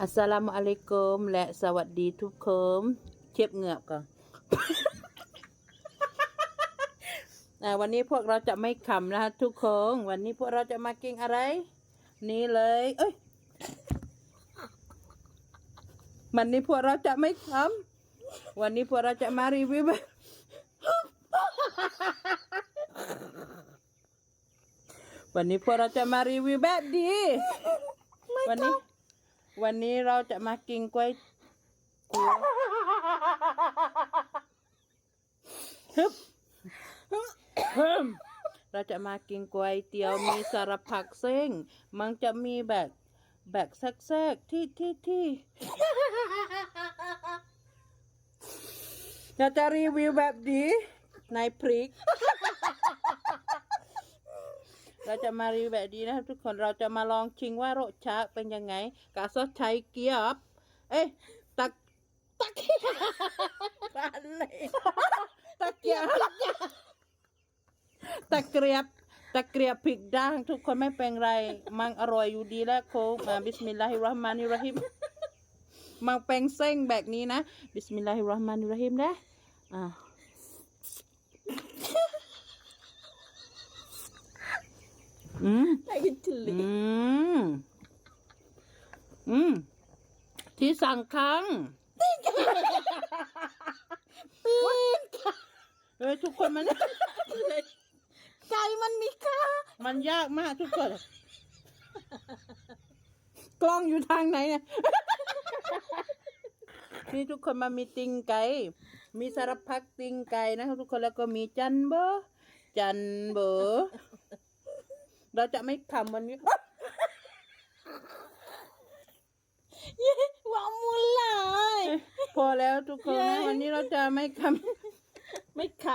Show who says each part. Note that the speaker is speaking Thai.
Speaker 1: อัสสลามุอะลัยกุมและสวัสดีทุกคนเทียบเหงือกก่อนอ่าวันนี้พวกเราจะไม่ขำนะคะทุกคนวันนี้พวกเราจะมากินอะไร นี่เลย เอ้ยวันนี้พวกเราจะไม่ขำวันนี้พวกเราจะมารีวิวแบบวันนี้พวกเราจะมารีวิวแบบดีวันนี้ วันนี้เราจะมากินก๋วยเตี๋ยวฮึบเราจะมากินก๋วยเตี๋ยวมีสารพัดเส้นมันจะมีแบบแบบแทรกๆที่ที่ที่เราจะรีวิวแบบดีในพริก เราจะมารีวิวแบบดีนะครับทุกคนเราจะมาลองชิงว่ารสชาติเป็นยังไงกาซอสใช้เกียบเอ้ยตักตักเกียบอะไรตะเกียบตะเกียบตะเกียบพริกด่าง ทุกคนไม่เป็นไร มันอร่อยอยู่ดีแล้วโคกมาบิสมิลลาฮิรราะห์มานิรราะฮิมมันเป็นเส้นแบบนี้นะ บิสมิลลาฮิรราะห์มานิรราะฮิมนะอ่า อืม
Speaker 2: Literally.
Speaker 1: อืมอืมที่สั่งครั้งเฮ้ยทุกคนมัน
Speaker 2: ไก่มันมีค่า
Speaker 1: มันยากมากทุกคน กล้องอยู่ทางไหนเนี่ย นี่ทุกคนมามีติงไก่ มีสารพัดติงไก่นะครับทุกคนแล้วก็มีจันเบอร์จันเบอร์ เราจะไม่ทำวันนี้
Speaker 2: ว่ามุลลาย
Speaker 1: พอแล้วทุกคนนะวันนี้เราจะไม่ทำ
Speaker 2: ไม่ขา